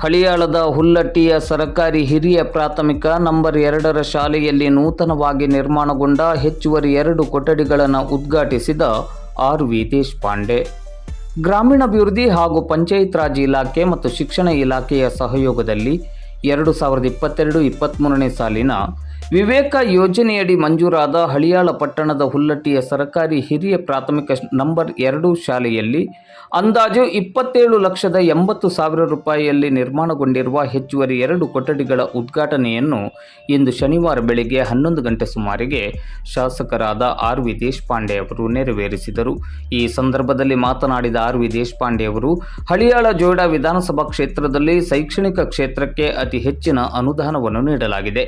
ಹಳಿಯಾಳದ ಹುಲ್ಲಟ್ಟಿಯ ಸರಕಾರಿ ಹಿರಿಯ ಪ್ರಾಥಮಿಕ ನಂಬರ್ ಎರಡರ ಶಾಲೆಯಲ್ಲಿ ನೂತನವಾಗಿ ನಿರ್ಮಾಣಗೊಂಡ ಹೆಚ್ಚುವರಿ ಎರಡು ಕೊಠಡಿಗಳನ್ನು ಉದ್ಘಾಟಿಸಿದ ಆರ್ ವಿ ದೇಶಪಾಂಡೆ. ಗ್ರಾಮೀಣಾಭಿವೃದ್ಧಿ ಹಾಗೂ ಪಂಚಾಯತ್ ರಾಜ್ ಇಲಾಖೆ ಮತ್ತು ಶಿಕ್ಷಣ ಇಲಾಖೆಯ ಸಹಯೋಗದಲ್ಲಿ ಎರಡು ಸಾವಿರದ ಇಪ್ಪತ್ತೆರಡು ಇಪ್ಪತ್ತ್ಮೂರನೇ ಸಾಲಿನ ವಿವೇಕ ಯೋಜನೆಯಡಿ ಮಂಜೂರಾದ ಹಳಿಯಾಳ ಪಟ್ಟಣದ ಹುಲ್ಲಟ್ಟಿಯ ಸರಕಾರಿ ಹಿರಿಯ ಪ್ರಾಥಮಿಕ ನಂಬರ್ ಎರಡು ಶಾಲೆಯಲ್ಲಿ ಅಂದಾಜು ಇಪ್ಪತ್ತೇಳು ಲಕ್ಷದ ಎಂಬತ್ತು ಸಾವಿರ ರೂಪಾಯಿಯಲ್ಲಿ ನಿರ್ಮಾಣಗೊಂಡಿರುವ ಹೆಚ್ಚುವರಿ ಎರಡು ಕೊಠಡಿಗಳ ಉದ್ಘಾಟನೆಯನ್ನು ಇಂದು ಶನಿವಾರ ಬೆಳಗ್ಗೆ ಹನ್ನೊಂದು ಗಂಟೆ ಸುಮಾರಿಗೆ ಶಾಸಕರಾದ ಆರ್ ವಿ ದೇಶಪಾಂಡೆ ಅವರು ನೆರವೇರಿಸಿದರು. ಈ ಸಂದರ್ಭದಲ್ಲಿ ಮಾತನಾಡಿದ ಆರ್ ವಿ ದೇಶಪಾಂಡೆ ಅವರು, ಹಳಿಯಾಳ ಜೋಡ ವಿಧಾನಸಭಾ ಕ್ಷೇತ್ರದಲ್ಲಿ ಶೈಕ್ಷಣಿಕ ಕ್ಷೇತ್ರಕ್ಕೆ ಅತಿ ಹೆಚ್ಚಿನ ಅನುದಾನವನ್ನು ನೀಡಲಾಗಿದೆ.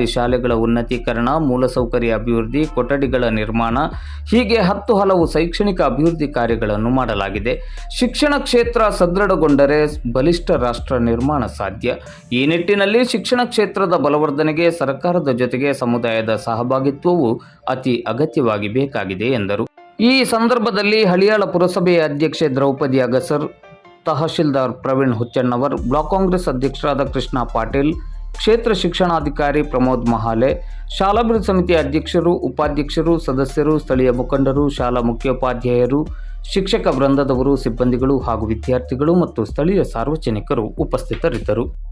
ಸರ್ಕಾರಿ ಶಾಲೆಗಳ ಉನ್ನತೀಕರಣ, ಮೂಲಸೌಕರ್ಯ ಅಭಿವೃದ್ಧಿ, ಕೊಠಡಿಗಳ ನಿರ್ಮಾಣ, ಹೀಗೆ ಹತ್ತು ಹಲವು ಶೈಕ್ಷಣಿಕ ಅಭಿವೃದ್ಧಿ ಕಾರ್ಯಗಳನ್ನು ಮಾಡಲಾಗಿದೆ. ಶಿಕ್ಷಣ ಕ್ಷೇತ್ರ ಸದೃಢಗೊಂಡರೆ ಬಲಿಷ್ಠ ರಾಷ್ಟ್ರ ನಿರ್ಮಾಣ ಸಾಧ್ಯ. ಈ ನಿಟ್ಟಿನಲ್ಲಿ ಶಿಕ್ಷಣ ಕ್ಷೇತ್ರದ ಬಲವರ್ಧನೆಗೆ ಸರ್ಕಾರದ ಜೊತೆಗೆ ಸಮುದಾಯದ ಸಹಭಾಗಿತ್ವವು ಅತಿ ಅಗತ್ಯವಾಗಿ ಬೇಕಾಗಿದೆ, ಎಂದರು. ಈ ಸಂದರ್ಭದಲ್ಲಿ ಹಳಿಯಾಳ ಪುರಸಭೆಯ ಅಧ್ಯಕ್ಷೆ ದ್ರೌಪದಿ ಅಗಸರ್, ತಹಶೀಲ್ದಾರ್ ಪ್ರವೀಣ್ ಹುಚ್ಚಣ್ಣವರ್, ಬ್ಲಾಕ್ ಕಾಂಗ್ರೆಸ್ ಅಧ್ಯಕ್ಷರಾದ ಕೃಷ್ಣ ಪಾಟೀಲ್ ಕ್ಷೇತ್ರ ಶಿಕ್ಷಣಾಧಿಕಾರಿ ಪ್ರಮೋದ್ ಮಹಾಲೆ, ಶಾಲಾಭಿವೃದ್ಧಿ ಸಮಿತಿ ಅಧ್ಯಕ್ಷರು, ಉಪಾಧ್ಯಕ್ಷರು, ಸದಸ್ಯರು, ಸ್ಥಳೀಯ ಮುಖಂಡರು, ಶಾಲಾ ಮುಖ್ಯೋಪಾಧ್ಯಾಯರು, ಶಿಕ್ಷಕ ವೃಂದದವರು, ಸಿಬ್ಬಂದಿಗಳು ಹಾಗೂ ವಿದ್ಯಾರ್ಥಿಗಳು ಮತ್ತು ಸ್ಥಳೀಯ ಸಾರ್ವಜನಿಕರು ಉಪಸ್ಥಿತರಿದ್ದರು.